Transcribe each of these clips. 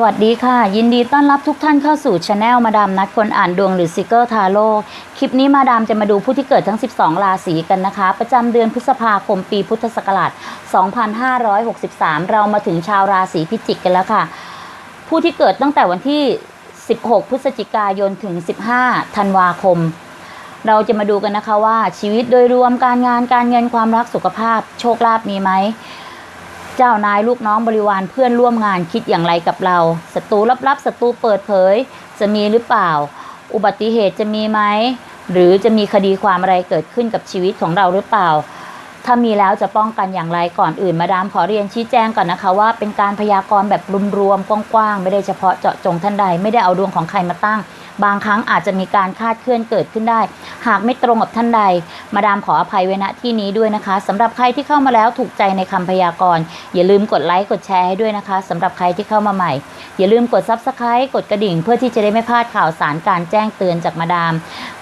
สวัสดีค่ะ ยินดีต้อนรับทุกท่านเข้าสู่ช anel มาดามนัดคนอ่านดวงหรือซิเกอร์ทาโร่คลิปนี้มาดามจะมาดูผู้ที่เกิดทั้ง 12 ราศีกันนะคะ ประจำเดือนพฤษภาคมปีพุทธศักราช 2563 เรามาถึงชาวราศีพิจิกกันแล้วค่ะ ผู้ที่เกิดตั้งแต่วันที่ 16 พฤศจิกายนถึง 15 ธันวาคม เราจะมาดูกันนะคะว่าชีวิตโดยรวมการงานการเงินความรักสุขภาพ โชคลาภมีไหม เจ้านายลูกน้องบริวารเพื่อนร่วมงานคิดอย่างไรกับเราศัตรูลับๆศัตรูเปิดเผย จะมีหรือเปล่า อุบัติเหตุจะมีไหมหรือจะมีคดีความอะไรเกิดขึ้นกับชีวิตของเราหรือเปล่า ถ้ามีแล้วจะป้องกันอย่างไรก่อนอื่นมาดามขอเรียนชี้แจงก่อนนะคะ ว่าเป็นการพยากรณ์แบบรวมๆกว้างๆไม่ได้เฉพาะเจาะจงท่านใด ไม่ได้เอาดวงของใครมาตั้ง บางครั้งอาจจะมีการคาดเคลื่อนเกิดขึ้นได้ หากไม่ตรงกับท่านใด มาดามขออภัยไว้ณที่นี้ด้วยนะคะสำหรับใครที่เข้ามาแล้วถูกใจในคำพยากรณ์อย่าลืมกดไลค์กดแชร์ให้ด้วยนะคะสำหรับใครที่เข้ามาใหม่ อย่าลืมกด Subscribe กดกระดิ่ง เพื่อที่จะได้ไม่พลาดข่าวสารการแจ้งเตือนจากมาดาม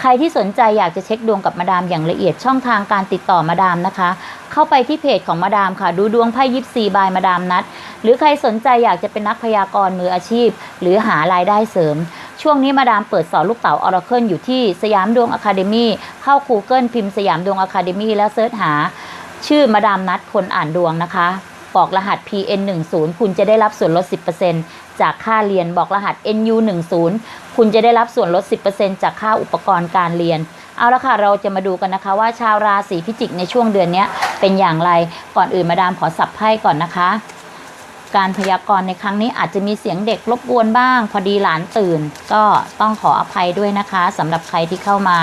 ใครที่สนใจอยากจะเช็คดวงกับมาดามอย่างละเอียดช่องทางการติดต่อมาดามนะคะ เข้าไปที่เพจของมาดามค่ะ ดูดวงไพ่ยิปซีบายมาดามนัด หรือใครสนใจอยากจะเป็นนักพยากรณ์มืออาชีพ หรือหารายได้เสริม ช่วงนี้มาดามเปิดสอนลูกเต๋าออร์เคิลอยู่ที่สยามดวงอะคาเดมี่เข้า Google พิมพ์สยามดวงอะคาเดมี่แล้วเซิร์ชหา ชื่อมาดามนัดคนอ่านดวงนะคะบอกรหัส PN 1 0 คุณจะได้รับส่วนลด 10%จากค่าเรียนบอกรหัส NU 1 0 คุณจะได้รับส่วนลด 10%จากค่าอุปกรณ์การเรียน เอาละค่ะ เราจะมาดูกันนะคะว่าชาวราศีพิจิกในช่วงเดือนนี้เป็นอย่างไร ก่อนอื่นมาดามขอสับไพ่ก่อนนะคะ การพยากรณ์ในครั้งนี้อาจจะมีเสียงเด็กรบกวนบ้าง พอดีหลานตื่น ก็ต้องขออภัยด้วยนะคะสำหรับใครที่เข้ามา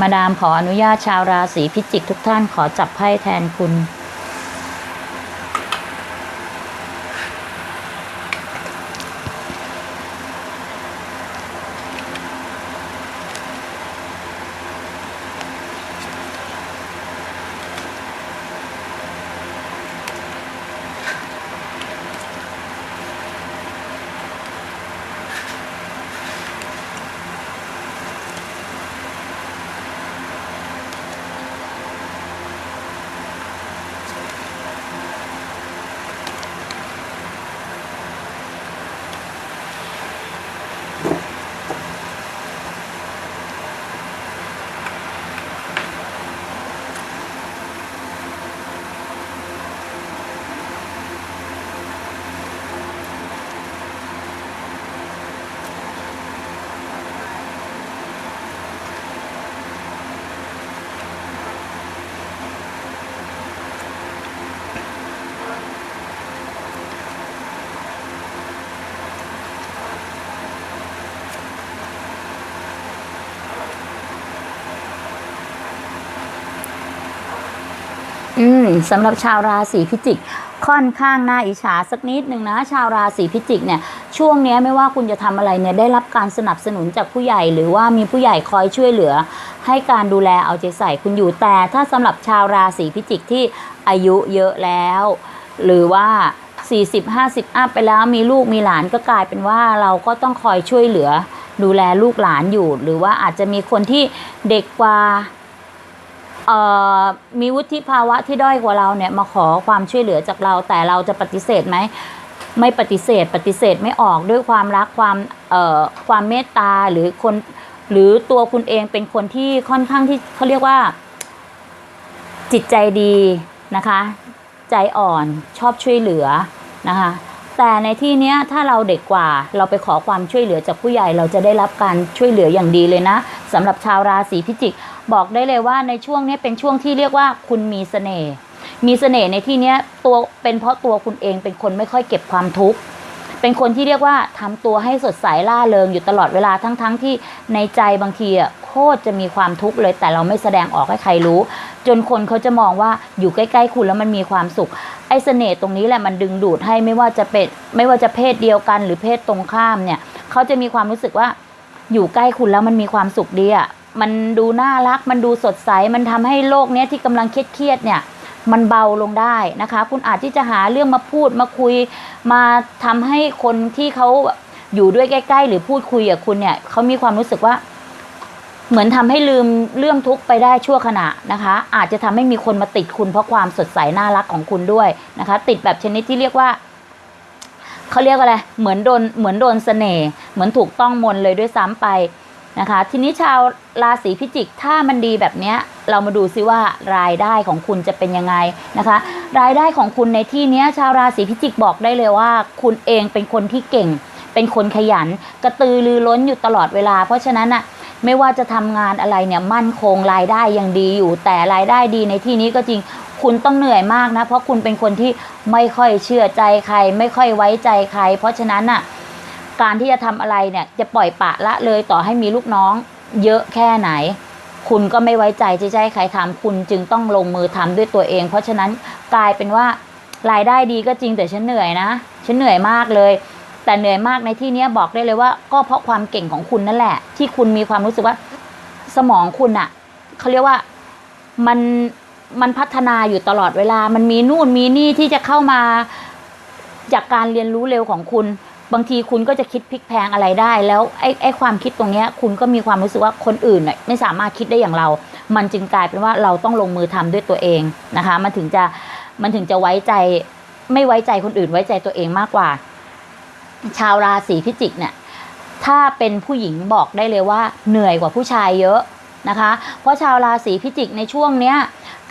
มาดามขออนุญาตชาวราศีพิจิกทุกท่านขอจับไพ่แทนคุณ อืมสำหรับชาวราศีพิจิก ค่อนข้างน่าอิจฉาสักนิดหนึ่งนะ ชาวราศีพิจิกเนี่ยช่วงนี้ไม่ว่าคุณจะทำอะไรเนี่ยได้รับการสนับสนุนจากผู้ใหญ่ หรือว่ามีผู้ใหญ่คอยช่วยเหลือ ให้การดูแลเอาใจใส่คุณอยู่แต่ ถ้าสำหรับชาวราศีพิจิกที่อายุเยอะแล้ว หรือว่า40 50 อัพไปแล้วมีลูกมีหลานก็กลายเป็นว่าเราก็ต้องคอยช่วยเหลือ ดูแลลูกหลานอยู่ หรือว่าอาจจะมีคนที่เด็กกว่า มีวุฒิภาวะที่ด้อยกว่าเราเนี่ยมาขอความช่วยเหลือจากเราแต่เราจะปฏิเสธไหมไม่ปฏิเสธ ปฏิเสธไม่ออกด้วยความรักความเอ่อความเมตตาหรือคนหรือตัวคุณเองเป็นคนที่ค่อนข้างที่เขาเรียกว่า จิตใจดีนะคะ ใจอ่อนชอบช่วยเหลือนะคะแต่ในที่เนี้ยถ้าเราเด็กกว่าเราไปขอความช่วยเหลือจากผู้ใหญ่เราจะได้รับการช่วยเหลืออย่างดีเลยนะสำหรับชาวราศีพิจิก บอกได้เลยว่าในช่วงนี้เป็นช่วงที่เรียกว่าคุณมีเสน่ห์มีเสน่ห์ในที่นี้ตัวเป็นเพราะตัวคุณเองเป็นคนไม่ค่อยเก็บความทุกข์เป็นคนที่เรียกว่าทำตัวให้สดใสล่าเริงอยู่ตลอดเวลาทั้งๆทที่ในใจบางทีอะโคตรจะมีความทุกข์เลย แต่เราไม่แสดงออกให้ใครรู้ จนคนเขาจะมองว่าอยู่ใกล้ๆคุณแล้วมันมีความสุข ไอ้เสน่ห์ตรงนี้แหละมันดึงดูดให้ไม่ว่าจะเป็นไม่ว่าจะเพศเดียวกันหรือเพศตรงข้ามเนี่ยเขาจะมีความรู้สึกว่าอยู่ใกล้คุณแล้วมันมีความสุขดีอะ มันดูน่ารัก มันดูสดใส มันทำให้โลกเนี้ยที่กำลังเครียดๆเนี่ย มันเบาลงได้นะคะ คุณอาจที่จะหาเรื่องมาพูดมาคุย มาทำให้คนที่เขาอยู่ด้วยใกล้ ๆ หรือพูดคุยกับคุณเนี่ยเขามีความรู้สึกว่า เหมือนทำให้ลืมเรื่องทุกข์ไปได้ชั่วขณะนะคะ อาจจะทำให้มีคนมาติดคุณเพราะความสดใสน่ารักของคุณด้วยนะคะ ติดแบบชนิดที่เรียกว่าเขาเรียกว่าอะไร เหมือนโดน เหมือนโดนเสน่ห์ เหมือนถูกต้องมนเลยด้วยซ้ำไป นะคะ ทีนี้ชาวราศีพิจิกถ้ามันดีแบบนี้เรามาดูซิว่ารายได้ของคุณจะเป็นยังไงนะคะ รายได้ของคุณในที่นี้ชาวราศีพิจิกบอกได้เลยว่า คุณเองเป็นคนที่เก่ง เป็นคนขยัน กระตือรือร้นอยู่ตลอดเวลา เพราะฉะนั้นอะไม่ว่าจะทำงานอะไรเนี่ยมั่นคงรายได้ยังดีอยู่ แต่รายได้ดีในที่นี้ก็จริงคุณต้องเหนื่อยมากนะ เพราะคุณเป็นคนที่ไม่ค่อยเชื่อใจใคร ไม่ค่อยไว้ใจใคร เพราะฉะนั้นอะ การที่จะทำอะไรเนี่ย จะปล่อยปะละเลยต่อให้มีลูกน้อง เยอะแค่ไหน คุณก็ไม่ไว้ใจที่จะให้ใครทำคุณจึงต้องลงมือทำด้วยตัวเอง เพราะฉะนั้นกลายเป็นว่ารายได้ดีก็จริงแต่ฉันเหนื่อยนะ ฉันเหนื่อยมากเลย แต่เหนื่อยมากในที่นี้บอกได้เลยว่า ก็เพราะความเก่งของคุณนั่นแหละ ที่คุณมีความรู้สึกว่า สมองคุณอะเขาเรียกว่ามันมันพัฒนาอยู่ตลอดเวลา มันมีนู่นมีนี่ที่จะเข้ามาจากการเรียนรู้เร็วของคุณ บางทีคุณก็จะคิดพลิกแพงอะไรได้ แล้วไอ้ไอ้ความคิดตรงเนี้ยคุณก็มีความรู้สึกว่าคนอื่นน่ะไม่สามารถคิดได้อย่างเรา มันจึงกลายเป็นว่าเราต้องลงมือทำด้วยตัวเองนะคะ มันถึงจะมันถึงจะไว้ใจไม่ไว้ใจคนอื่นไว้ใจตัวเองมากกว่า ชาวราศีพิจิกเนี่ยถ้าเป็นผู้หญิงบอกได้เลยว่าเหนื่อยกว่าผู้ชายเยอะนะคะ เพราะชาวราศีพิจิกในช่วงเนี้ย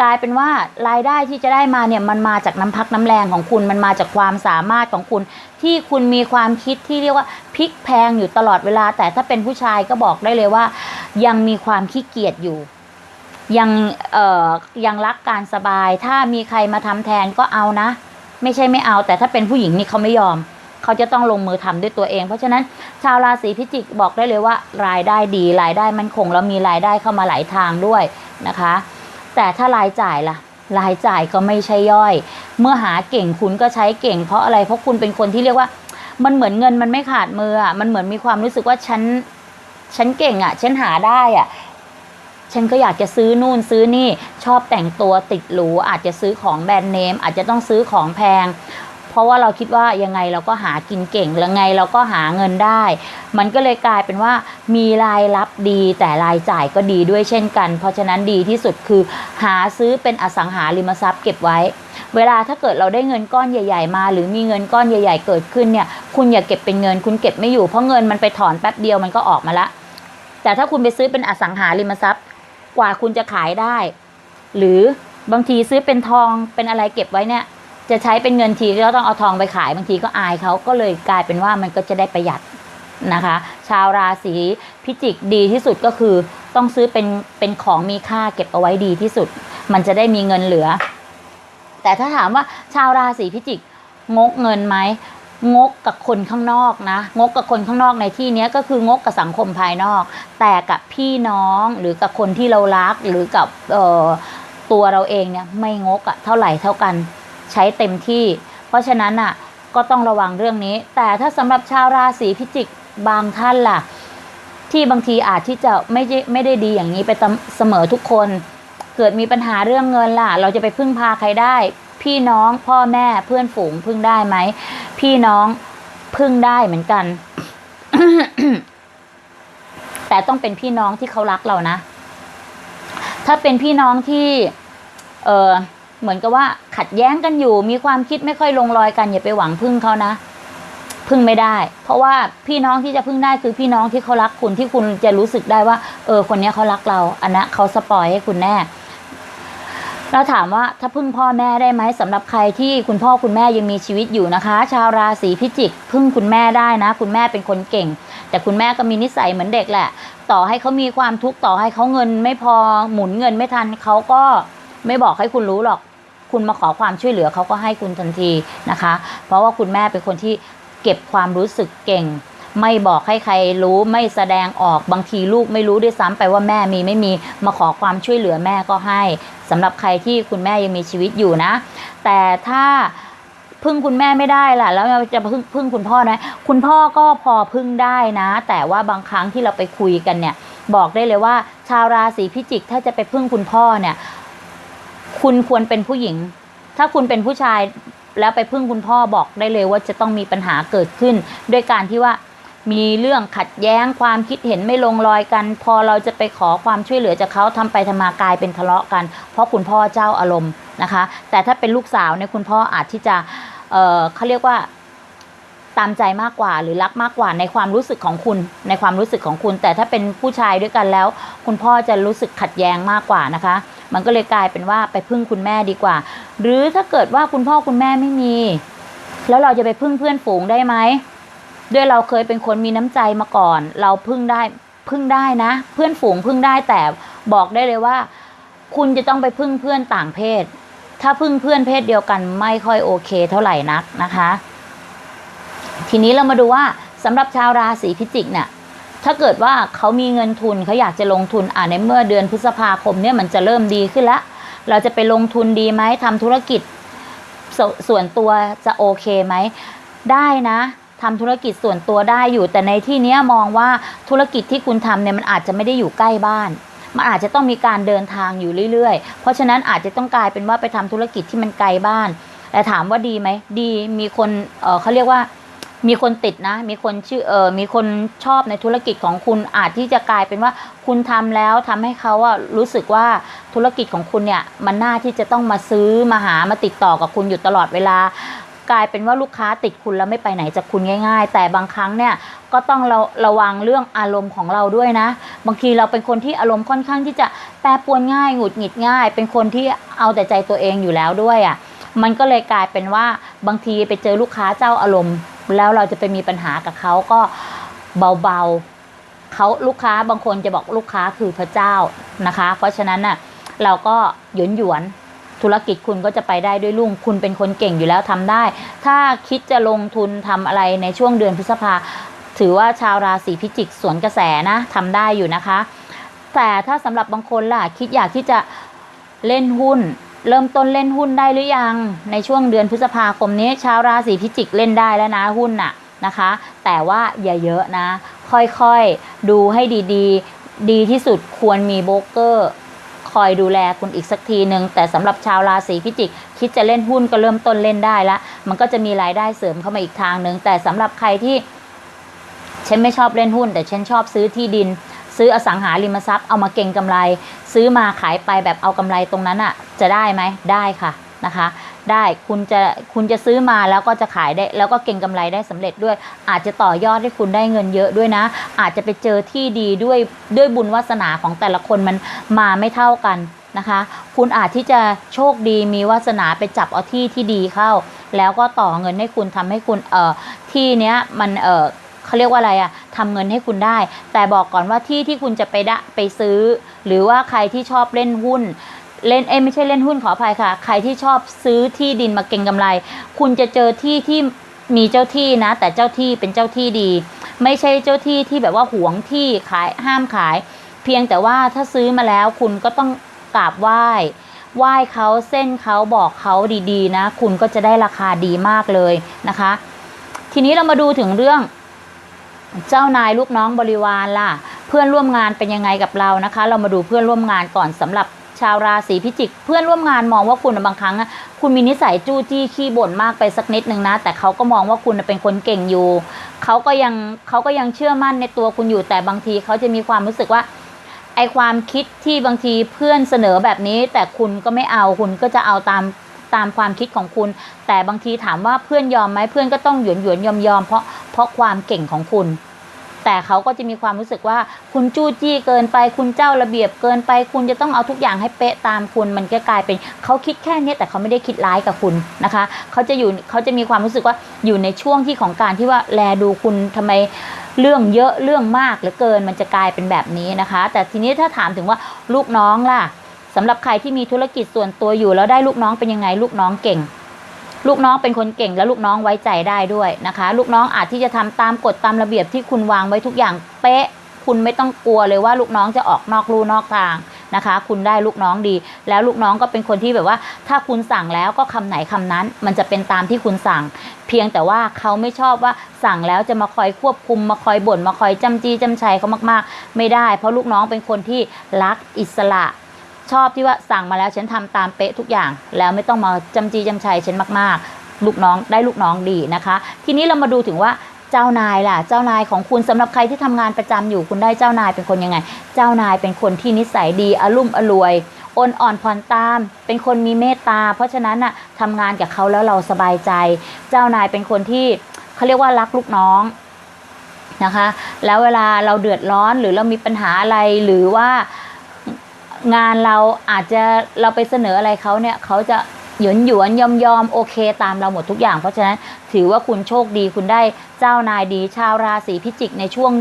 กลายเป็นว่ารายได้ที่จะได้มาเนี่ยมันมาจากน้ำพักน้ำแรงของคุณมันมาจากความสามารถของคุณ ที่คุณมีความคิดที่เรียกว่าพลิกแพงอยู่ตลอดเวลา แต่ถ้าเป็นผู้ชายก็บอกได้เลยว่า ยังมีความขี้เกียจอยู่ยังเอ่อยังรักการสบาย ถ้ามีใครมาทำแทนก็เอานะ ไม่ใช่ไม่เอา แต่ถ้าเป็นผู้หญิงนี่เขาไม่ยอม เขาจะต้องลงมือทำด้วยตัวเอง เพราะฉะนั้นชาวราศีพิจิกบอกได้เลยว่า รายได้ดีรายได้มันคงแล้วมีรายได้เข้ามาหลายทางด้วยนะคะ แต่ถ้ารายจ่ายล่ะ รายจ่ายก็ไม่ใช่ย่อย เมื่อหาเก่งคุณก็ใช้เก่ง เพราะอะไรเพราะคุณเป็นคนที่เรียกว่า มันเหมือนเงินมันไม่ขาดมืออะมันเหมือนมีความรู้สึกว่าฉันฉันเก่งอะ ฉันหาได้อะฉันก็อยากจะซื้อนู่นซื้อนี่ชอบแต่งตัวติดหรูอาจจะซื้อของแบรนด์เนมอาจจะต้องซื้อของแพง เพราะว่าเราคิดว่ายังไงเราก็หากินเก่งแล้วไงเราก็หาเงินได้ มันก็เลยกลายเป็นว่ามีรายรับดีแต่รายจ่ายก็ดีด้วยเช่นกัน เพราะฉะนั้นดีที่สุดคือหาซื้อเป็นอสังหาริมทรัพย์เก็บไว้ เวลาถ้าเกิดเราได้เงินก้อนใหญ่ ๆ มา หรือมีเงินก้อนใหญ่ ๆ เกิดขึ้นเนี่ยคุณอย่าเก็บเป็นเงิน คุณเก็บไม่อยู่เพราะเงินมันไปถอนแป๊บเดียวมันก็ออกมาละ แต่ถ้าคุณไปซื้อเป็นอสังหาริมทรัพย์ กว่าคุณจะขายได้ หรือบางทีซื้อเป็นทองเป็นอะไรเก็บไว้เนี่ย จะใช้เป็นเงินทีก็ต้องเอาทองไปขายบางทีก็อายเขาก็เลยกลายเป็นว่ามันก็จะได้ประหยัดนะคะ ชาวราศีพิจิกดีที่สุดก็คือ ต้องซื้อเป็นเป็นของมีค่าเก็บเอาไว้ดีที่สุด มันจะได้มีเงินเหลือ แต่ถ้าถามว่าชาวราศีพิจิกงกเงินไหมงกกับคนข้างนอกนะ งกกับคนข้างนอกในที่นี้ก็คืองกกับสังคมภายนอก แต่กับพี่น้องหรือกับคนที่เรารักหรือกับออตัวเราเองเนี่ยไม่งกอะเท่าไหร่เท่ากัน ใช้เต็มที่ เพราะฉะนั้นอะก็ต้องระวังเรื่องนี้ แต่ถ้าสำหรับชาวราศีพิจิกบางท่านล่ะ ที่บางทีอาจที่จะไม่ไม่ได้ดีอย่างนี้ไปเสมอทุกคน เกิดมีปัญหาเรื่องเงินล่ะ เราจะไปพึ่งพาใครได้ พี่น้องพ่อแม่เพื่อนฝูงพึ่งได้ไหมพี่น้องพึ่งได้เหมือนกัน แต่ต้องเป็นพี่น้องที่เขารักเรานะ ถ้าเป็นพี่น้องที่ เออ เหมือนกับว่าขัดแย้งกันอยู่ มีความคิดไม่ค่อยลงรอยกันอย่าไปหวังพึ่งเขานะพึ่งไม่ได้ เพราะว่าพี่น้องที่จะพึ่งได้คือพี่น้องที่เขารักคุณที่คุณจะรู้สึกได้ว่า เออ คนนี้เขารักเรา อันนะเขาสปอยให้คุณแน่ เราถามว่าถ้าพึ่งพ่อแม่ได้ไหมสำหรับใครที่คุณพ่อคุณแม่ยังมีชีวิตอยู่นะคะ ชาวราศีพิจิก พึ่งคุณแม่ได้นะ คุณแม่เป็นคนเก่ง แต่คุณแม่ก็มีนิสัยเหมือนเด็กแหละ ต่อให้เขามีความทุกข์ต่อให้เขาเงิน ไม่พอหมุนเงินไม่ทันเขาก็ไม่บอกให้คุณรู้หรอก คุณมาขอความช่วยเหลือเขาก็ให้คุณทันทีนะคะ เพราะว่าคุณแม่เป็นคนที่เก็บความรู้สึกเก่ง ไม่บอกให้ใครรู้ไม่แสดงออกบางทีลูกไม่รู้ด้วยซ้ำไปว่าแม่มีไม่มีมาขอความช่วยเหลือแม่ก็ให้สำหรับใครที่คุณแม่ยังมีชีวิตอยู่นะ แต่ถ้าพึ่งคุณแม่ไม่ได้ล่ะ แล้วจะพึ่งพึ่งคุณพ่อนะ คุณพ่อก็พอพึ่งได้นะ แต่ว่าบางครั้งที่เราไปคุยกันเนี่ย บอกได้เลยว่า ชาวราศีพิจิกถ้าจะไปพึ่งคุณพ่อเนี่ย คุณควรเป็นผู้หญิง ถ้าคุณเป็นผู้ชายแล้วไปพึ่งคุณพ่อบอกได้เลยว่าจะต้องมีปัญหาเกิดขึ้น ด้วยการที่ว่ามีเรื่องขัดแย้งความคิดเห็นไม่ลงรอยกัน พอเราจะไปขอความช่วยเหลือจากเขาทำไปทำมากลายเป็นทะเลาะกัน เพราะคุณพ่อเจ้าอารมณ์นะคะ แต่ถ้าเป็นลูกสาวเนี่ยคุณพ่ออาจที่จะเออเขาเรียกว่าตามใจมากกว่าหรือรักมากกว่าในความรู้สึกของคุณ ในความรู้สึกของคุณ แต่ถ้าเป็นผู้ชายด้วยกันแล้ว คุณพ่อจะรู้สึกขัดแย้งมากกว่านะคะ มันก็เลยกลายเป็นว่าไปพึ่งคุณแม่ดีกว่า หรือถ้าเกิดว่าคุณพ่อคุณแม่ไม่มี แล้วเราจะไปพึ่งเพื่อนฝูงได้ไหมด้วยเราเคยเป็นคนมีน้ำใจมาก่อน เราพึ่งได้พึ่งได้นะ เพื่อนฝูงพึ่งได้แต่บอกได้เลยว่า คุณจะต้องไปพึ่งเพื่อนต่างเพศ ถ้าพึ่งเพื่อนเพศเดียวกันไม่ค่อยโอเคเท่าไหร่นักนะคะ ทีนี้เรามาดูว่าสำหรับชาวราศีพิจิกเนี่ย ถ้าเกิดว่าเขามีเงินทุนเขาอยากจะลงทุนอ่าในเมื่อเดือนพฤษภาคมเนี่ยมันจะเริ่มดีขึ้นล้วเราจะไปลงทุนดีไหมทำธุรกิจสส่วนตัวจะโอเคไหมได้นะทำธุรกิจส่วนตัวได้อยู่ แต่ในที่นี้มองว่าธุรกิจที่คุณทำเนี่ยมันอาจจะไม่ได้อยู่ใกล้บ้านมันอาจจะต้องมีการเดินทางอยู่เรื่อยๆ เพราะฉะนั้นอาจจะต้องกลายเป็นว่าไปทำธุรกิจที่มันไกลบ้าน แต่ถามว่าดีไหม ดี มีคน เออเขาเรียกว่า มีคนติดนะ มีคนชื่อเออมีคนชอบในธุรกิจของคุณอาจที่จะกลายเป็นว่าคุณทำแล้วทำให้เขาอะรู้สึกว่าธุรกิจของคุณเนี่ยมันน่าที่จะต้องมาซื้อมาหามาติดต่อกับคุณอยู่ตลอดเวลากลายเป็นว่าลูกค้าติดคุณแล้วไม่ไปไหนจากคุณง่าย ๆ แต่บางครั้งเนี่ยก็ต้องเราระวังเรื่องอารมณ์ของเราด้วยนะ บางทีเราเป็นคนที่อารมณ์ค่อนข้างที่จะแปรปรวนง่ายหงุดหงิดง่าย เป็นคนที่เอาแต่ใจตัวเองอยู่แล้วด้วยอะ่ะมันก็เลยกลายเป็นว่าบางทีไปเจอลูกค้าเจ้าอารมณ์ แล้วเราจะไปมีปัญหากับเขาก็เบาๆเขาลูกค้าบางคนจะบอกลูกค้าคือพระเจ้านะคะ เพราะฉะนั้นน่ะเราก็หยวนหยวนธุรกิจคุณก็จะไปได้ด้วยรุ่ง คุณเป็นคนเก่งอยู่แล้วทำได้ ถ้าคิดจะลงทุนทำอะไรในช่วงเดือนพฤษภา ถือว่าชาวราศีพิจิกสวนกระแสนะทำได้อยู่นะคะ แต่ถ้าสำหรับบางคนล่ะคิดอยากที่จะเล่นหุ้น เริ่มต้นเล่นหุ้นได้หรือยัง ในช่วงเดือนพฤษภาคมนี้ ชาวราศีพิจิกเล่นได้แล้วนะหุ้นน่ะนะคะ แต่ว่าอย่าเยอะนะ ค่อยๆดูให้ดีๆดีที่สุดควรมีโบรกเกอร์คอยดูแลคุณอีกสักทีหนึ่งแต่สำหรับชาวราศีพิจิก คิดจะเล่นหุ้นก็เริ่มต้นเล่นได้ละมันก็จะมีรายได้เสริมเข้ามาอีกทางหนึ่งแต่สำหรับใครที่ฉันไม่ชอบเล่นหุ้น แต่ฉันชอบซื้อที่ดิน ซื้ออสังหาริมทรัพย์เอามาเก็งกำไร ซื้อมาขายไปแบบเอากำไรตรงนั้นอะจะได้ไหมได้ค่ะนะคะ ได้คุณจะคุณจะซื้อมาแล้วก็จะขายได้ แล้วก็เก็งกำไรได้สำเร็จด้วย อาจจะต่อยอดให้คุณได้เงินเยอะด้วยนะ อาจจะไปเจอที่ดีด้วยด้วยบุญวาสนาของแต่ละคนมันมาไม่เท่ากันนะคะ คุณอาจที่จะโชคดีมีวาสนาไปจับเอาที่ที่ดีเข้า แล้วก็ต่อเงินให้คุณทำให้คุณเอ่อที่เนี้ยมันเอ่อ เขาเรียกว่าอะไรอะทำเงินให้คุณได้ แต่บอกก่อนว่าที่ที่คุณจะไปได้ไปซื้อ หรือว่าใครที่ชอบเล่นหุ้นเล่นเอ้ไม่ใช่เล่นหุ้นขออภัยค่ะ ใครที่ชอบซื้อที่ดินมาเก็งกำไร คุณจะเจอที่ที่มีเจ้าที่นะ แต่เจ้าที่เป็นเจ้าที่ดี ไม่ใช่เจ้าที่ที่แบบว่าหวงที่ขายห้ามขาย เพียงแต่ว่าถ้าซื้อมาแล้วคุณก็ต้องกราบไหว้ไหว้เขาเส้นเขาบอกเขาดีๆ นะ คุณก็จะได้ราคาดีมากเลยนะคะ ทีนี้เรามาดูถึงเรื่อง เจ้านายลูกน้องบริวารล่ะ เพื่อนร่วมงานเป็นยังไงกับเรานะคะ เรามาดูเพื่อนร่วมงานก่อนสำหรับชาวราศีพิจิก เพื่อนร่วมงานมองว่าคุณบางครั้ง คุณมีนิสัยจู้จี้ขี้บ่นมากไปสักนิดนึงนะ แต่เขาก็มองว่าคุณเป็นคนเก่งอยู่เขาก็ยังเขาก็ยังเชื่อมั่นในตัวคุณอยู่แต่บางทีเขาจะมีความรู้สึกว่าไอความคิดที่บางทีเพื่อนเสนอแบบนี้ แต่คุณก็ไม่เอาคุณก็จะเอาตาม ตามความคิดของคุณ แต่บางทีถามว่าเพื่อนยอมไหมเพื่อนก็ต้องหยวนหยวนยอมยอมเพราะเพราะความเก่งของคุณ แต่เขาก็จะมีความรู้สึกว่าคุณจู้จี้เกินไป คุณเจ้าระเบียบเกินไป คุณจะต้องเอาทุกอย่างให้เป๊ะตามคุณ มันก็กลายเป็นเขาคิดแค่นี้แต่เขาไม่ได้คิดร้ายกับคุณนะคะเขาจะอยู่เขาจะมีความรู้สึกว่าอยู่ในช่วงที่ของการที่ว่าแลดูคุณทำไมเรื่องเยอะเรื่องมากเหลือเกินมันจะกลายเป็นแบบนี้นะคะ แต่ทีนี้ถ้าถามถึงว่าลูกน้องล่ะ สำหรับใครที่มีธุรกิจส่วนตัวอยู่แล้วได้ลูกน้องเป็นยังไงลูกน้องเก่ง ลูกน้องเป็นคนเก่งและลูกน้องไว้ใจได้ด้วยนะคะ ลูกน้องอาจที่จะทำตามกฎตามระเบียบที่คุณวางไว้ทุกอย่างเป๊ะ คุณไม่ต้องกลัวเลยว่าลูกน้องจะออกนอกลู่นอกทางนะคะ คุณได้ลูกน้องดี แล้วลูกน้องก็เป็นคนที่แบบว่า ถ้าคุณสั่งแล้วก็คำไหนคำนั้น มันจะเป็นตามที่คุณสั่ง เพียงแต่ว่าเขาไม่ชอบว่าสั่งแล้วจะมาคอยควบคุมมาคอยบ่นมาคอยจำจี้จำชัยเขามาก ๆ ไม่ได้ เพราะลูกน้องเป็นคนที่รักอิสระ ชอบที่ว่าสั่งมาแล้วฉันทำตามเป๊ะทุกอย่าง แล้วไม่ต้องมาจำจีจำชัยฉันมากๆ ลูกน้องได้ลูกน้องดีนะคะ ทีนี้เรามาดูถึงว่าเจ้านายล่ะ เจ้านายของคุณสำหรับใครที่ทำงานประจำอยู่คุณได้เจ้านายเป็นคนยังไง เจ้านายเป็นคนที่นิสัยดีอารมุ่มอรวยอ่อนอ่อนผ่อนตาม เป็นคนมีเมตตา เพราะฉะนั้นน่ะทำงานกับเขาแล้วเราสบายใจ เจ้านายเป็นคนที่เขาเรียกว่ารักลูกน้องนะคะ แล้วเวลาเราเดือดร้อนหรือเรามีปัญหาอะไรหรือว่า งานเราอาจจะเราไปเสนออะไรเขาเนี่ยเขาจะหยวนหยวนยอมยอมโอเคตามเราหมดทุกอย่าง เพราะฉะนั้นถือว่าคุณโชคดีคุณได้เจ้านายดี ชาวราศีพิจิกในช่วง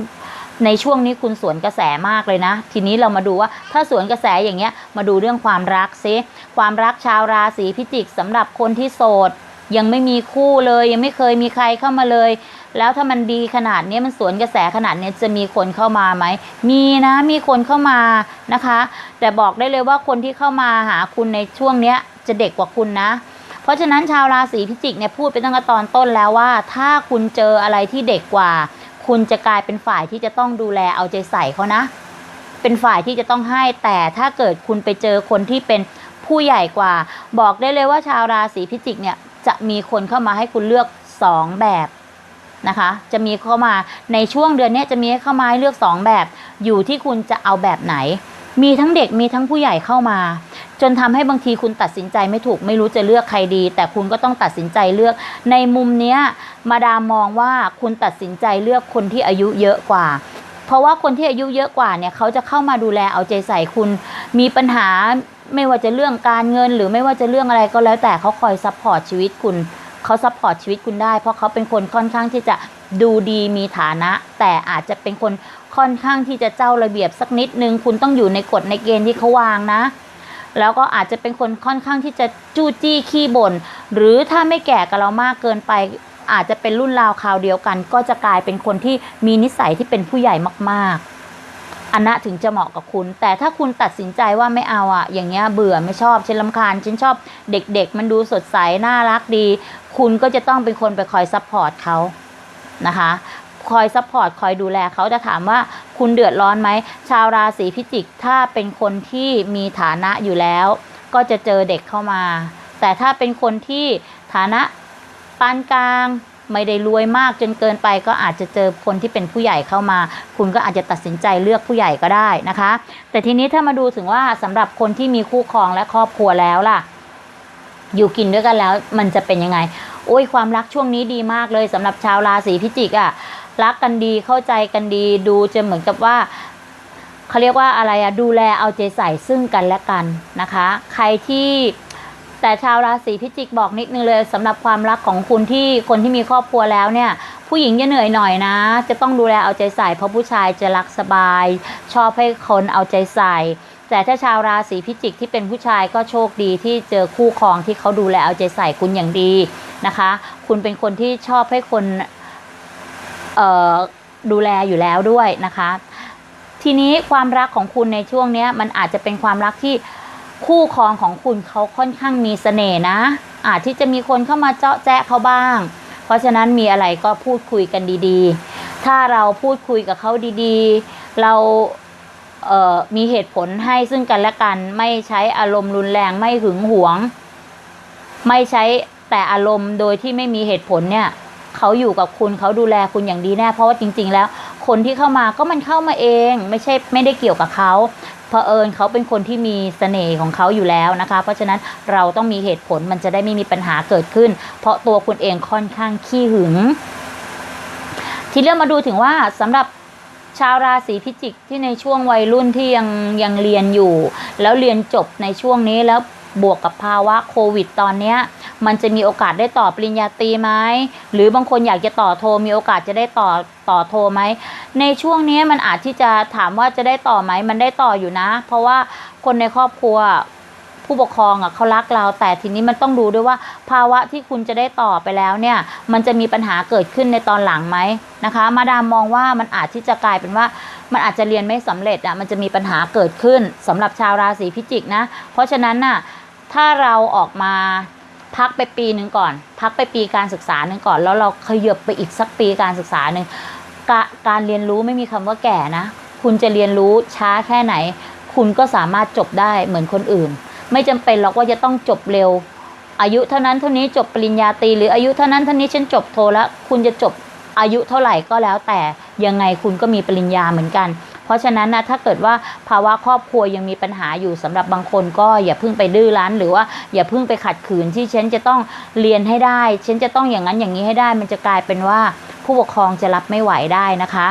ในช่วงนี้คุณสวนกระแสมากเลยนะ ทีนี้เรามาดูว่าถ้าสวนกระแสอย่างเงี้ยมาดูเรื่องความรักซิความรักชาวราศีพิจิกสำหรับคนที่โสด ยังไม่มีคู่เลย ยังไม่เคยมีใครเข้ามาเลย แล้วถ้ามันดีขนาดนี้มันสวนกระแสขนาดนี้จะมีคนเข้ามาไหม มีนะมีคนเข้ามานะคะ แต่บอกได้เลยว่าคนที่เข้ามาหาคุณในช่วงเนี้ยจะเด็กกว่าคุณนะ เพราะฉะนั้นชาวราศีพิจิกเนี่ยพูดไปตั้งแต่ตอนต้นแล้วว่า ถ้าคุณเจออะไรที่เด็กกว่า คุณจะกลายเป็นฝ่ายที่จะต้องดูแลเอาใจใส่เขานะ เป็นฝ่ายที่จะต้องให้แต่ถ้าเกิดคุณไปเจอคนที่เป็นผู้ใหญ่กว่า บอกได้เลยว่าชาวราศีพิจิกเนี่ย จะมีคนเข้ามาให้คุณเลือกสองแบบนะคะ จะมีเข้ามาในช่วงเดือนนี้จะมีให้เข้ามาให้เลือกสองแบบ อยู่ที่คุณจะเอาแบบไหน มีทั้งเด็กมีทั้งผู้ใหญ่เข้ามา จนทำให้บางทีคุณตัดสินใจไม่ถูก ไม่รู้จะเลือกใครดี แต่คุณก็ต้องตัดสินใจเลือก ในมุมเนี้ยมาดามมองว่าคุณตัดสินใจเลือกคนที่อายุเยอะกว่าเพราะว่าคนที่อายุเยอะกว่าเนี่ยเขาจะเข้ามาดูแลเอาใจใส่คุณ มีปัญหา ไม่ว่าจะเรื่องการเงิน หรือไม่ว่าจะเรื่องอะไรก็แล้วแต่เขาคอยซัพพอร์ตชีวิตคุณเขาซัพพอร์ตชีวิตคุณได้ เพราะเขาเป็นคนค่อนข้างที่จะดูดีมีฐานะ แต่อาจจะเป็นคนค่อนข้างที่จะเจ้าระเบียบสักนิดนึง คุณต้องอยู่ในกฎในเกณฑ์ที่เขาวางนะ แล้วก็อาจจะเป็นคนค่อนข้างที่จะจู้จี้ขี้บน่นหรือถ้าไม่แก่กับเรามากเกินไป อาจจะเป็นรุ่นราวคราวเดียวกัน ก็จะกลายเป็นคนที่มีนิสัยที่เป็นผู้ใหญ่มากๆ อันนะถึงจะเหมาะกับคุณ แต่ถ้าคุณตัดสินใจว่าไม่เอาอะอย่างเงี้ยเบื่อไม่ชอบฉันลำคาญฉันชอบเด็กๆ มันดูสดใส น่ารักดี คุณก็จะต้องเป็นคนไปคอยซัพพอร์ตเขานะคะคอยซัพพอร์ตคอยดูแลเขาจะถามว่าคุณเดือดร้อนไหม ชาวราศีพิจิก ถ้าเป็นคนที่มีฐานะอยู่แล้ว ก็จะเจอเด็กเข้ามา แต่ถ้าเป็นคนที่ฐานะปานกลาง ไม่ได้รวยมากจนเกินไปก็อาจจะเจอคนที่เป็นผู้ใหญ่เข้ามา คุณก็อาจจะตัดสินใจเลือกผู้ใหญ่ก็ได้นะคะ แต่ทีนี้ถ้ามาดูถึงว่าสำหรับคนที่มีคู่ครองและครอบครัวแล้วล่ะ อยู่กินด้วยกันแล้วมันจะเป็นยังไง โอ้ยความรักช่วงนี้ดีมากเลยสำหรับชาวราศีพิจิกอะรักกันดีเข้าใจกันดีดูจะเหมือนกับว่าเขาเรียกว่าอะไรอะดูแลเอาใจใส่ซึ่งกันและกันนะคะ ใครที่ แต่ชาวราศีพิจิกบอกนิดนึงเลยสำหรับความรักของคุณที่คนที่มีครอบครัวแล้วเนี่ย ผู้หญิงจะเหนื่อยหน่อยนะ จะต้องดูแลเอาใจใส่ เพราะผู้ชายจะรักสบาย ชอบให้คนเอาใจใส่ แต่ถ้าชาวราศีพิจิกที่เป็นผู้ชายก็โชคดีที่เจอคู่ครองที่เขาดูแลเอาใจใส่คุณอย่างดีนะคะ คุณเป็นคนที่ชอบให้คนดูแลอยู่แล้วด้วยนะคะ ทีนี้ความรักของคุณในช่วงนี้มันอาจจะเป็นความรักที่ คู่ครองของคุณเขาค่อนข้างมีเสน่ห์นะ อาจที่จะมีคนเข้ามาเจาะแจ๊ะเขาบ้าง เพราะฉะนั้นมีอะไรก็พูดคุยกันดีๆ ถ้าเราพูดคุยกับเขาดีๆ เราเมีเหตุผลให้ซึ่งกันและกัน ไม่ใช้อารมณ์รุนแรงไม่หึงหวง ไม่ใช้แต่อารมณ์โดยที่ไม่มีเหตุผลเนี่ยเขาอยู่กับคุณเขาดูแลคุณอย่างดีแน่เพราะว่าจริง ๆ แล้ว คนที่เข้ามาก็มันเข้ามาเอง ไม่ใช่ไม่ได้เกี่ยวกับเขา เผอิญเขาเป็นคนที่มีเสน่ห์ของเขาอยู่แล้วนะคะ เพราะฉะนั้นเราต้องมีเหตุผลมันจะได้ไม่มีปัญหาเกิดขึ้น เพราะตัวคุณเองค่อนข้างขี้หึง ทีเรื่องมาดูถึงว่าสำหรับชาวราศีพิจิกที่ในช่วงวัยรุ่นที่ยังยังเรียนอยู่ แล้วเรียนจบในช่วงนี้แล้วบวกกับภาวะโควิดตอนเนี้ย มันจะมีโอกาสได้ต่อปริญญาตรีไหมหรือบางคนอยากจะต่อโทมีโอกาสจะได้ต่อต่อโทไหมในช่วงนี้มันอาจที่จะถามว่าจะได้ต่อไหมมันได้ต่ออยู่นะ เพราะว่าคนในครอบครัวผู้ปกครองอะเขารักเรา แต่ทีนี้มันต้องดูด้วยว่า ภาวะที่คุณจะได้ต่อไปแล้วเนี่ย มันจะมีปัญหาเกิดขึ้นในตอนหลังไหมนะคะ มาดามมองว่ามันอาจที่จะกลายเป็นว่า มันอาจจะเรียนไม่สำเร็จอะมันจะมีปัญหาเกิดขึ้นสำหรับชาวราศีพิจิกนะ เพราะฉะนั้นน่ะถ้าเราออกมา พักไปปีหนึ่งก่อน พักไปปีการศึกษาหนึ่งก่อน แล้วเราขยับไปอีกสักปีการศึกษาหนึ่งกการเรียนรู้ไม่มีคำว่าแก่นะ คุณจะเรียนรู้ช้าแค่ไหน คุณก็สามารถจบได้เหมือนคนอื่น ไม่จำเป็นหรอกว่าจะต้องจบเร็ว อายุเท่านั้นเท่านี้จบปริญญาตรีหรืออายุเท่านั้นเท่านี้ฉันจบโทแล้วคุณจะจบอายุเท่าไหร่ก็แล้วแต่ยังไงคุณก็มีปริญญาเหมือนกัน เพราะฉะนั้นนะถ้าเกิดว่าภาวะครอบครัวยังมีปัญหาอยู่สำหรับบางคนก็อย่าเพิ่งไปดื้อรั้น หรือว่าอย่าเพิ่งไปขัดขืนที่ฉันจะต้องเรียนให้ได้ ฉันจะต้องอย่างนั้นอย่างนี้ให้ได้ มันจะกลายเป็นว่าผู้ปกครองจะรับไม่ไหวได้นะคะ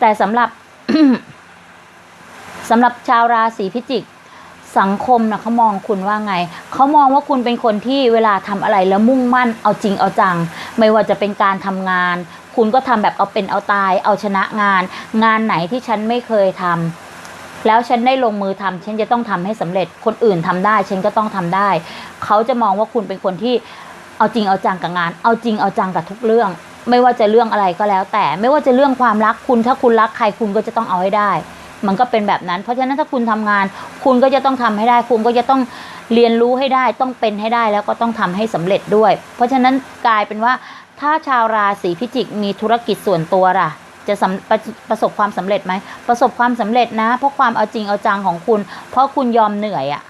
แต่สำหรับสำหรับชาวราศีพิจิกสังคมนะเขามองคุณว่าไง เขามองว่าคุณเป็นคนที่เวลาทำอะไรแล้วมุ่งมั่นเอาจริงเอาจัง ไม่ว่าจะเป็นการทำงาน คุณก็ทำแบบเอาเป็นเอาตาย เอาชนะงาน งานไหนที่ฉันไม่เคยทำแล้วฉันได้ลงมือทำฉันจะต้องทำให้สำเร็จคนอื่นทำได้ ฉันก็ต้องทำได้ เขาจะมองว่าคุณเป็นคนที่เอาจริงเอาจังกับงาน เอาจริงเอาจังกับทุกเรื่อง ไม่ว่าจะเรื่องอะไรก็แล้ว แต่ไม่ว่าจะเรื่องความรักคุณถ้าคุณรักใครคุณก็จะต้องเอาให้ได้ มันก็เป็นแบบนั้น เพราะฉะนั้นถ้าคุณทำงาน คุณก็จะต้องทำให้ได้ คุณก็จะต้องเรียนรู้ให้ได้ต้องเป็นให้ได้แล้วก็ต้องทำให้สำเร็จด้วย เพราะฉะนั้นกลายเป็นว่า ถ้าชาวราศีพิจิกมีธุรกิจส่วนตัวล่ะ จะประประสบความสำเร็จไหม ประสบความสำเร็จนะ เพราะความเอาจริงเอาจังของคุณ เพราะคุณยอมเหนื่อยอะ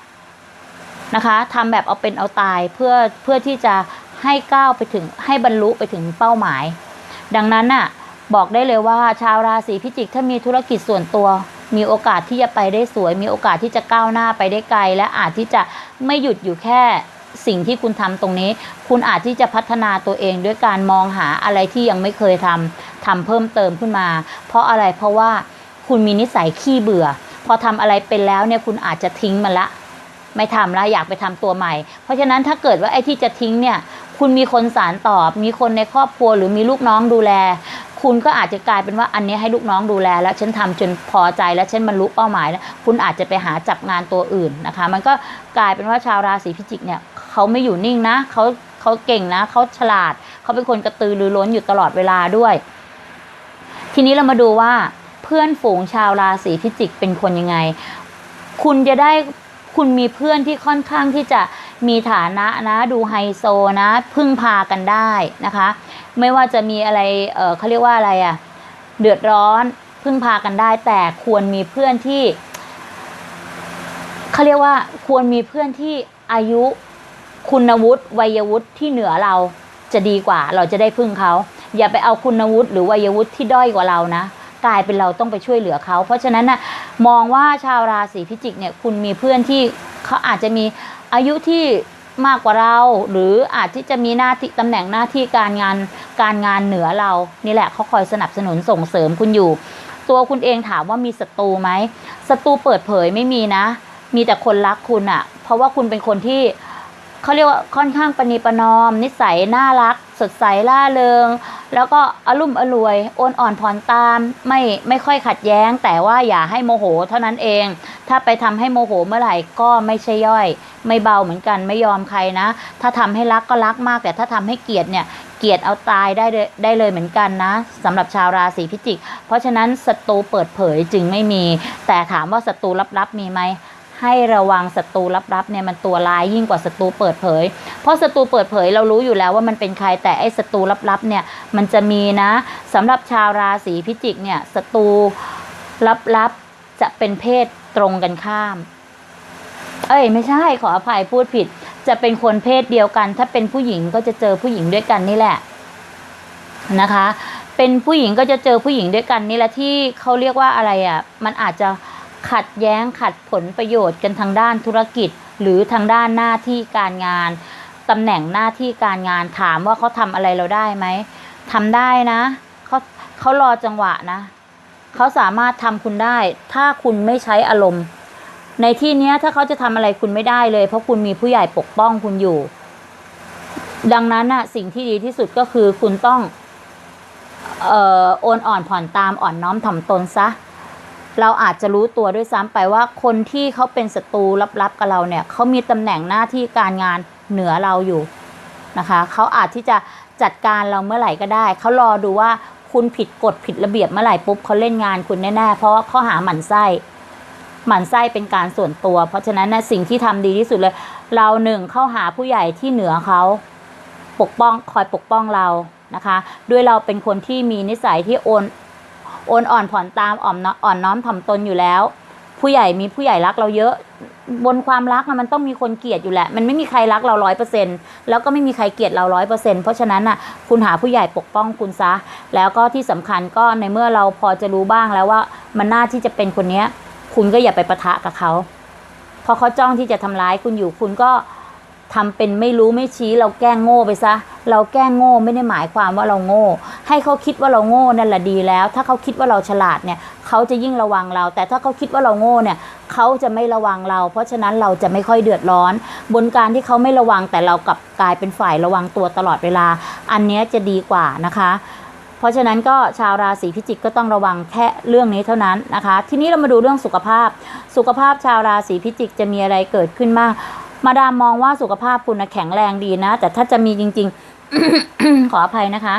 นะคะทำแบบเอาเป็นเอาตายเพื่อเพื่อที่จะให้ก้าวไปถึงให้บรรลุไปถึงเป้าหมาย ดังนั้นน่ะบอกได้เลยว่าชาวราศีพิจิกถ้ามีธุรกิจส่วนตัว มีโอกาสที่จะไปได้สวย มีโอกาสที่จะก้าวหน้าไปได้ไกล และอาจที่จะไม่หยุดอยู่แค่ สิ่งที่คุณทำตรงนี้ คุณอาจที่จะพัฒนาตัวเองด้วยการมองหาอะไรที่ยังไม่เคยทำทำเพิ่มเติมขึ้นมา เพราะอะไรเพราะว่าคุณมีนิสัยขี้เบื่อ พอทำอะไรเป็นแล้วเนี่ยคุณอาจจะทิ้งมันละไม่ทำแล้วอยากไปทำตัวใหม่ เพราะฉะนั้นถ้าเกิดว่าไอ้ที่จะทิ้งเนี่ยคุณมีคนสารตอบ มีคนในครอบครัวหรือมีลูกน้องดูแล คุณก็อาจจะกลายเป็นว่าอันนี้ให้ลูกน้องดูแล แล้วฉันทำจนพอใจแล้วฉันบรรลุเป้าหมายแล้วคุณอาจจะไปหาจับงานตัวอื่นนะคะ มันก็กลายเป็นว่าชาวราศีพิจิกเนี่ย เขาไม่อยู่นิ่งนะเขาเขาเก่งนะเขาฉลาด เขาเป็นคนกระตือรือร้นอยู่ตลอดเวลาด้วย ทีนี้เรามาดูว่า เพื่อนฝูงชาวราศีพิจิกเป็นคนยังไง คุณจะได้คุณมีเพื่อนที่ค่อนข้างที่จะมีฐานะนะ ดูไฮโซนะพึ่งพากันได้นะคะ ไม่ว่าจะมีอะไรเเขาเรียกว่าอะไรอะ่ะเดือดร้อนพึ่งพากันได้ แต่ควรมีเพื่อนที่เขาเรียกว่าควรมีเพื่อนที่อายุ คุณวุฒิวัยวุฒิที่เหนือเราจะดีกว่า เราจะได้พึ่งเขา อย่าไปเอาคุณวุฒิหรือวัยวุฒิที่ด้อยกว่าเรานะ กลายเป็นเราต้องไปช่วยเหลือเขา เพราะฉะนั้นนะมองว่าชาวราศีพิจิกเนี่ยคุณมีเพื่อนที่เขาอาจจะมีอายุที่มากกว่าเรา หรืออาจที่จะมีหน้าที่ตำแหน่งหน้าที่การงานการงานเหนือเรา นี่แหละเขาคอยสนับสนุนส่งเสริมคุณอยู่ ตัวคุณเองถามว่ามีศัตรูไหมศัตรูเปิดเผยไม่มีนะ มีแต่คนรักคุณอะเพราะว่าคุณเป็นคนที่ เขาเรียกว่าค่อนข้างปณีประนอม นิสัยน่ารัก สดใสล่าเริง แล้วก็อารมณ์อรวยโอนอ่อนผ่อนตามไม่ไม่ค่อยขัดแย้ง แต่ว่าอย่าให้โมโหเท่านั้นเอง ถ้าไปทำให้โมโหเมื่อไหร่ก็ไม่ใช่ย่อย ไม่เบาเหมือนกันไม่ยอมใครนะ ถ้าทำให้รักก็รักมาก แต่ถ้าทำให้เกลียดเนี่ยเกลียดเอาตายได้ได้เลยเหมือนกันนะสำหรับชาวราศีพิจิก เพราะฉะนั้นศัตรูเปิดเผยจึงไม่มี แต่ถามว่าศัตรูลับๆมีไหม ให้ระวังศัตรูลับๆเนี่ยมันตัวร้ายยิ่งกว่าศัตรูเปิดเผย เพราะศัตรูเปิดเผยเรารู้อยู่แล้วว่ามันเป็นใครแต่ไอ้ศัตรูลับๆเนี่ยมันจะมีนะสำหรับชาวราศีพิจิกเนี่ยศัตรูลับๆจะเป็นเพศตรงกันข้าม เอ้ย ไม่ใช่ขออภัยพูดผิด จะเป็นคนเพศเดียวกัน ถ้าเป็นผู้หญิงก็จะเจอผู้หญิงด้วยกันนี่แหละนะคะ เป็นผู้หญิงก็จะเจอผู้หญิงด้วยกันนี่แหละที่เขาเรียกว่าอะไรอะ มันอาจจะ ขัดแย้งขัดผลประโยชน์กันทางด้านธุรกิจ หรือทางด้านหน้าที่การงานตำแหน่งหน้าที่การงานถามว่าเขาทำอะไรเราได้ไหมทำได้นะเขาเขารอจังหวะนะเขาสามารถทำคุณได้ ถ้าคุณไม่ใช้อารมณ์ ในที่เนี้ยถ้าเขาจะทำอะไรคุณไม่ได้เลย เพราะคุณมีผู้ใหญ่ปกป้องคุณอยู่ ดังนั้นน่ะสิ่งที่ดีที่สุดก็คือคุณต้องเอ่อโอนอ่อนผ่อนตามอ่อนน้อมถ่อมตนซะ เราอาจจะรู้ตัวด้วยซ้ำไปว่าคนที่เขาเป็นศัตรูลับๆกับเราเนี่ยเขามีตำแหน่งหน้าที่การงานเหนือเราอยู่นะคะเขาอาจที่จะจัดการเราเมื่อไหร่ก็ได้ เขารอดูว่าคุณผิดกฎผิดระเบียบเมื่อไหร่ปุ๊บเขาเล่นงานคุณแน่ๆเพราะว่าข้อหาหมั่นไส้หมั่นไส้เป็นการส่วนตัว เพราะฉะนั้นนะสิ่งที่ทำดีที่สุดเลย เราหนึ่งเข้าหาผู้ใหญ่ที่เหนือเขาปกป้องคอยปกป้องเรานะคะ ด้วยเราเป็นคนที่มีนิสัยที่โอน โอนอ่อนผ่อนตามอ่อนน้ออ่อนน้อมถ่อมตนอยู่แล้ว ผู้ใหญ่มีผู้ใหญ่รักเราเยอะ บนความรักมันต้องมีคนเกลียดอยู่แหละ มันไม่มีใครรักเราร้อยเปอร์เซ็นแล้วก็ไม่มีใครเกลียดเราร้อยเปอร์เซ็นเพราะฉะนั้นอะคุณหาผู้ใหญ่ปกป้องคุณซะ แล้วก็ที่สำคัญก็ในเมื่อเราพอจะรู้บ้างแล้วว่ามันน่าที่จะเป็นคนเนี้ย คุณก็อย่าไปประทะกับเขาเพราะเขาจ้องที่จะทำร้ายคุณอยู่คุณก็ ทำเป็นไม่รู้ไม่ชี้เราแกล้งโง่ไปซะ เราแกล้งโง่ไม่ได้หมายความว่าเราโง่ ให้เขาคิดว่าเราโง่นั่นแหละดีแล้ว ถ้าเขาคิดว่าเราฉลาดเนี่ยเขาจะยิ่งระวังเรา แต่ถ้าเขาคิดว่าเราโง่เนี่ยเขาจะไม่ระวังเรา เพราะฉะนั้นเราจะไม่ค่อยเดือดร้อน บนการที่เขาไม่ระวังแต่เรากลับกลายเป็นฝ่ายระวังตัวตลอดเวลา อันนี้จะดีกว่านะคะ เพราะฉะนั้นก็ชาวราศีพิจิกก็ต้องระวังแค่เรื่องนี้เท่านั้นนะคะ ทีนี้เรามาดูเรื่องสุขภาพ สุขภาพชาวราศีพิจิกจะมีอะไรเกิดขึ้นมาก มาดามมองว่าสุขภาพคุณนะแข็งแรงดีนะ แต่ถ้าจะมีจริง ๆ ขออภัยนะคะ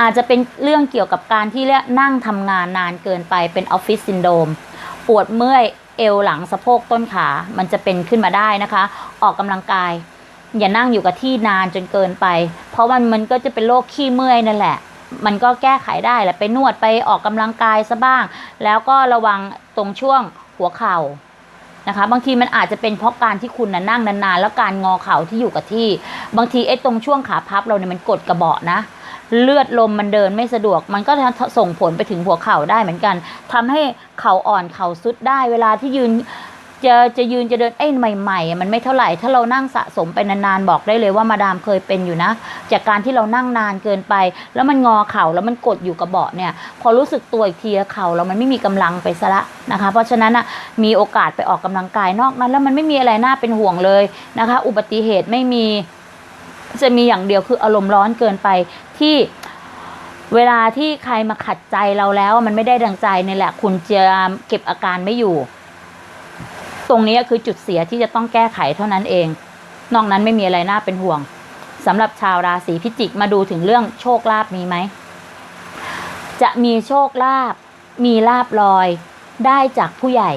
อาจจะเป็นเรื่องเกี่ยวกับการที่เรียกนั่งทำงานนานเกินไปเป็นออฟฟิศซินโดมปวดเมื่อยเอวหลังสะโพกต้นขา มันจะเป็นขึ้นมาได้นะคะ ออกกำลังกาย อย่านั่งอยู่กับที่นานจนเกินไป เพราะมันมันก็จะเป็นโรคขี้เมื่อยนั่นแหละ มันก็แก้ไขได้แหละไปนวดไปออกกำลังกายซะบ้าง แล้วก็ระวังตรงช่วงหัวเข่า นะคะ บางทีมันอาจจะเป็นเพราะการที่คุณนะนั่งนานๆ แล้วการงอเข่าที่อยู่กับที่ บางทีไอ้ตรงช่วงขาพับเราเนี่ยมันกดกระเบาะนะเลือดลมมันเดินไม่สะดวก มันก็ส่งผลไปถึงหัวเข่าได้เหมือนกันทำให้เข่าอ่อนเข่าสุดได้ เวลาที่ยืน จะจะยืนจะเดินเอ้ใหม่ๆอ่มันไม่เท่าไหร่ถ้าเรานั่งสะสมไปนานๆบอกได้เลยว่ามาดามเคยเป็นอยู่นะ จากการที่เรานั่งนานเกินไป แล้วมันงอเข่าแล้วมันกดอยู่กับเบาะเนี่ยพอรู้สึกตัวอีกทีเข่าเรามันไม่มีกำลังไปซะละนะคะ เพราะฉะนั้นอะมีโอกาสไปออกกำลังกายนอกนั้น แล้วมันไม่มีอะไรน่าเป็นห่วงเลยนะคะ อุบัติเหตุไม่มีจะมีอย่างเดียวคืออารมณ์ร้อนเกินไปที่เวลาที่ใครมาขัดใจเราแล้วมันไม่ได้ดังใจนี่แหละ คุณจะเก็บอาการไม่อยู่ ตรงนี้คือจุดเสียที่จะต้องแก้ไขเท่านั้นเอง นอกนั้นไม่มีอะไรน่าเป็นห่วงสำหรับชาวราศีพิจิกมาดูถึงเรื่องโชคลาภมีไหม จะมีโชคลาภมีลาบลอย ได้จากผู้ใหญ่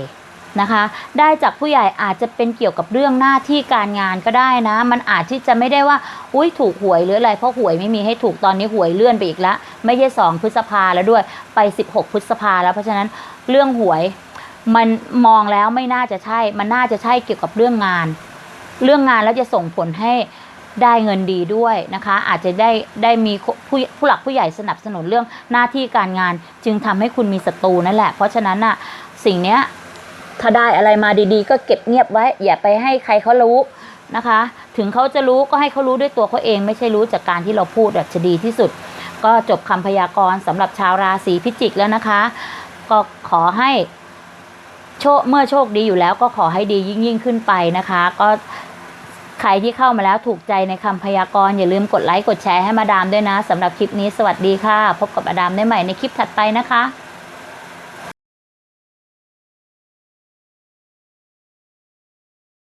นะคะ ได้จากผู้ใหญ่อาจจะเป็นเกี่ยวกับเรื่องหน้าที่การงานก็ได้นะ มันอาจที่จะไม่ได้ว่า อุ้ยถูกหวยหรืออะไรเพราะหวยไม่มีให้ถูกตอนนี้หวยเลื่อนไปอีกล้วไม่ใช่สองพฤษภาแล้วด้วยไป 16 พฤษภาแล้วเพราะฉะนั้นเรื่องหวย มันมองแล้วไม่น่าจะใช่ มันน่าจะใช่เกี่ยวกับเรื่องงาน เรื่องงานแล้วจะส่งผลให้ได้เงินดีด้วยนะคะ อาจจะได้ได้มีผู้ผู้หลักผู้ใหญ่สนับสนุนเรื่องหน้าที่การงาน จึงทำให้คุณมีศัตรูนั่นแหละ เพราะฉะนั้นน่ะสิ่งเนี้ยถ้าได้อะไรมาดีๆ ก็เก็บเงียบไว้ อย่าไปให้ใครเขารู้นะคะ ถึงเขาจะรู้ก็ให้เขารู้ด้วยตัวเขาเองไม่ใช่รู้จากการที่เราพูดแบบจะดีที่สุด ก็จบคำพยากรณ์สำหรับชาวราศีพิจิกแล้วนะคะ ก็ขอให้ โชคเมื่อโชคดีอยู่แล้วก็ขอให้ดียิ่งยิ่งขึ้นไปนะคะ ก็ใครที่เข้ามาแล้วถูกใจในคำพยากรณ์อย่าลืมกดไลค์กดแชร์ให้มาดามด้วยนะสำหรับคลิปนี้สวัสดีค่ะ พบกับมาดามได้ใหม่ในคลิปถัดไปนะคะ